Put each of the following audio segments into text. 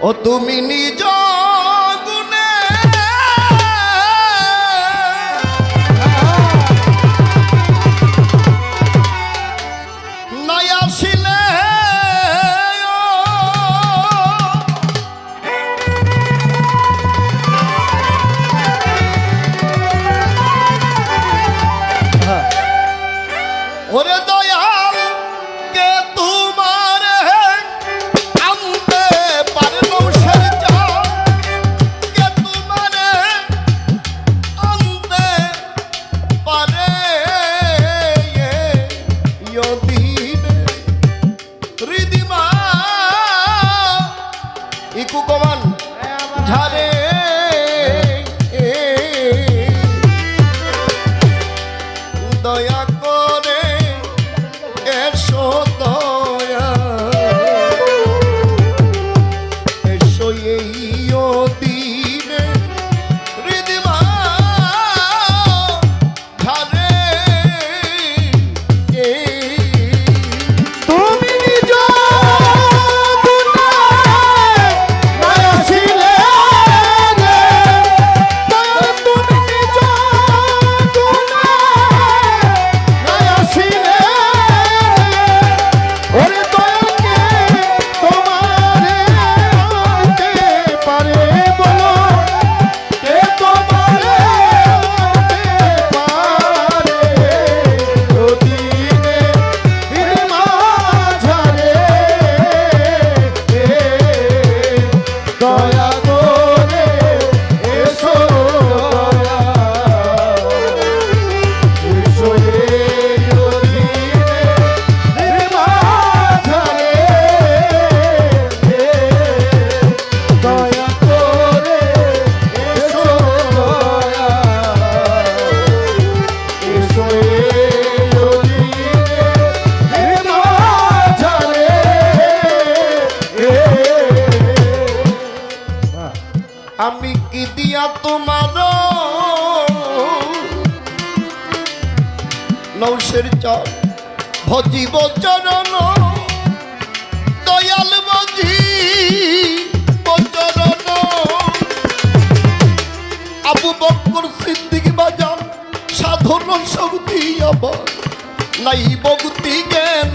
ও তুমি নিজ হ্যাঁ। ওরে দয়াল Yeah. দয়া আমি কি দিয়া তোমার নৌশের চর ভজিব চরণ। দয়াল বজি চরণ। আবু বক্কর সিদ্দিক বাজার সাধন শক্তি আবার নাই বগতি কেন?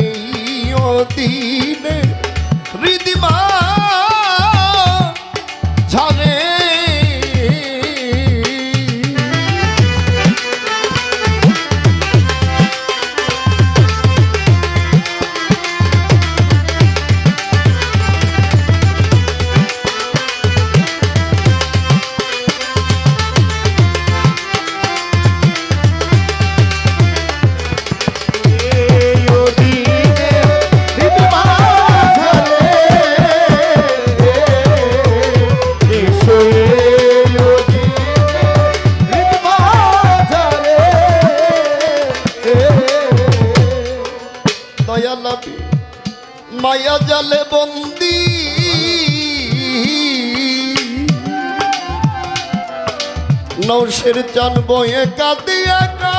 এই অধীনে হৃদিমা কিসের চাল বয়ে কাঁদি একা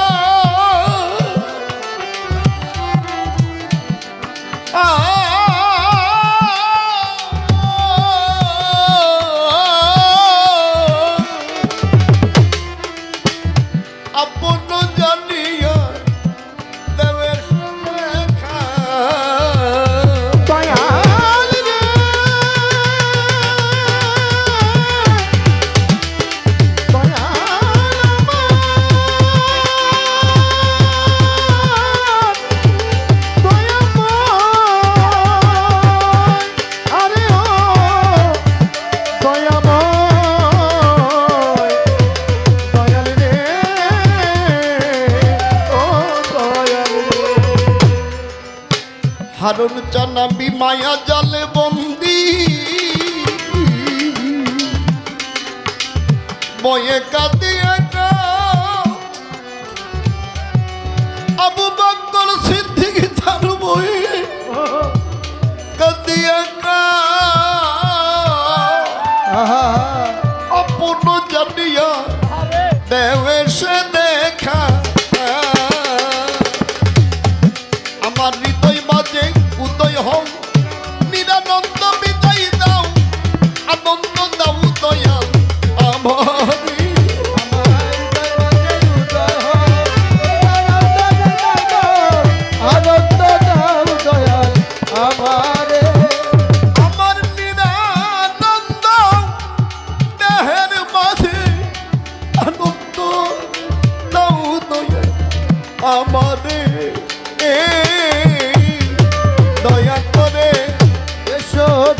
বিস্ময়ে কাঁদিয়ে আবু বকর সিদ্দিক তার বয়ে কাঁদিয়ে আপন জানিয়া দেবে সে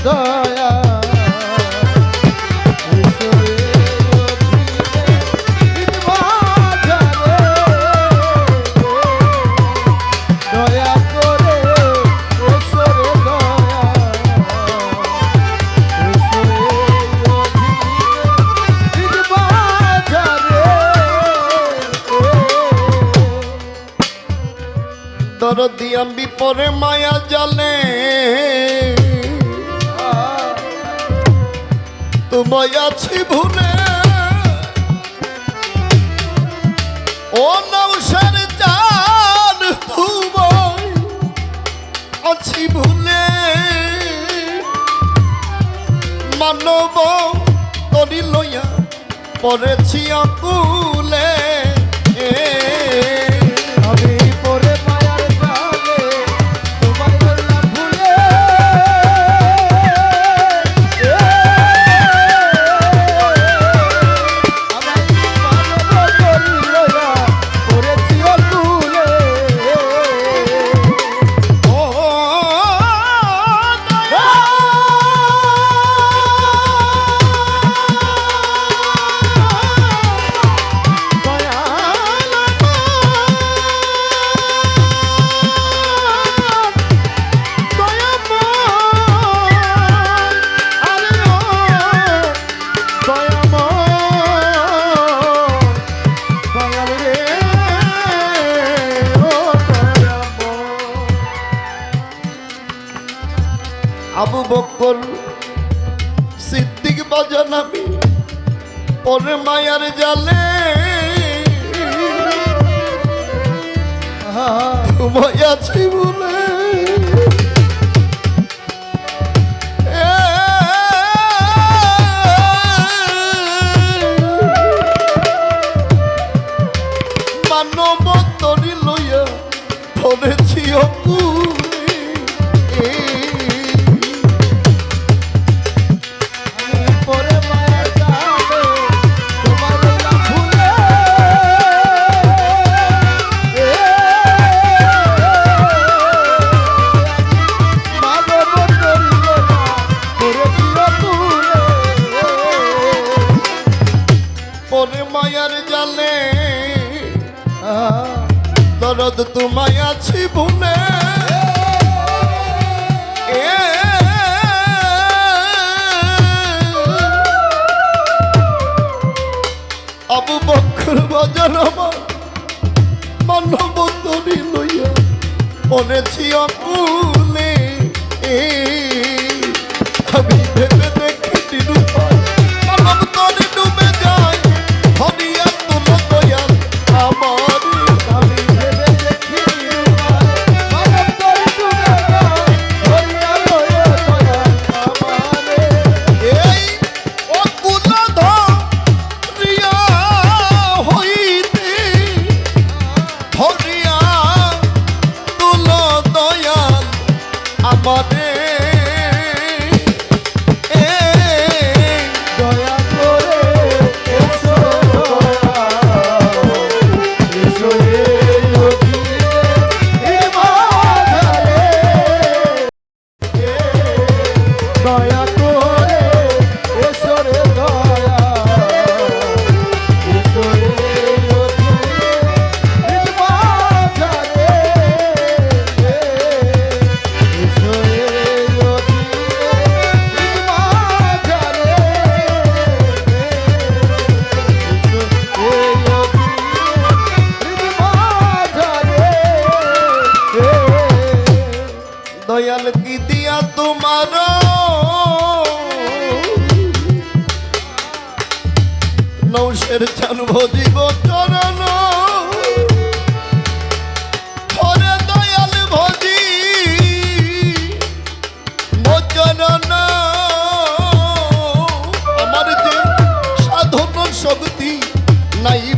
দয়া। দরদি আমি পরে মায়া জালে। তোমায় আছি ভুলে। ও নৌসার চান তোমায় আছি ভুলে। মানব তরি লইয়া পড়েছি আকুলে। নামি পরে মায়ার জালে। আছি বলে। মানব তরি লইয়া ফলেছি অপু। রাজার আমার লইয়া মনেছি অকুলে এই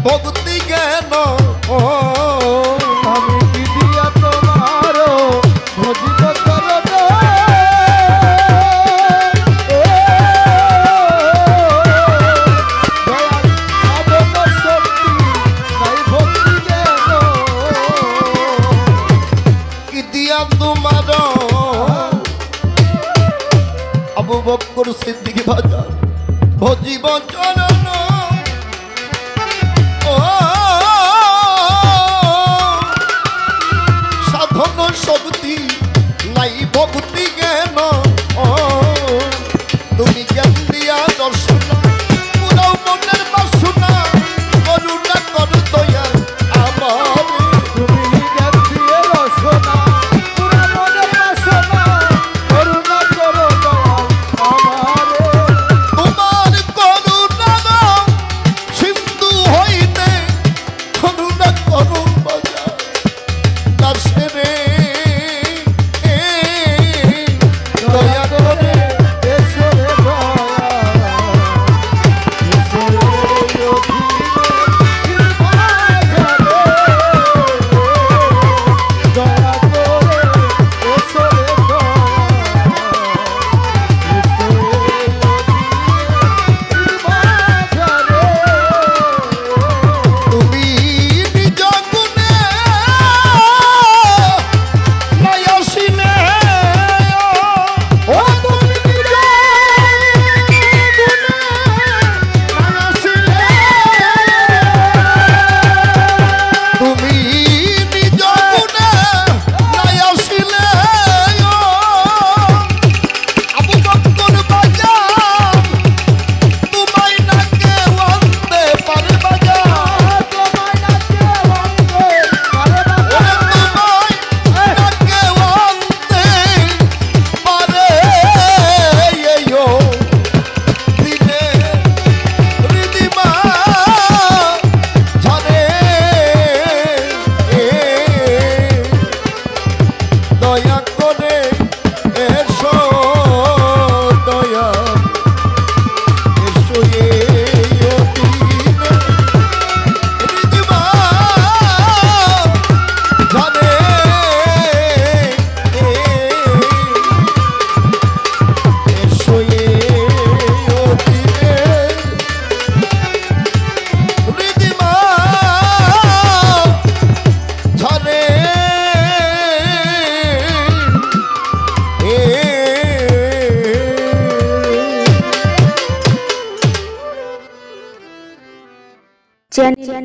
ভক্তি জ্ঞান ও আমি দিদিয়া তোমার? ভজিব আবু বক্কর সিদ্দিক ভাজা ভজিব চরণ oh.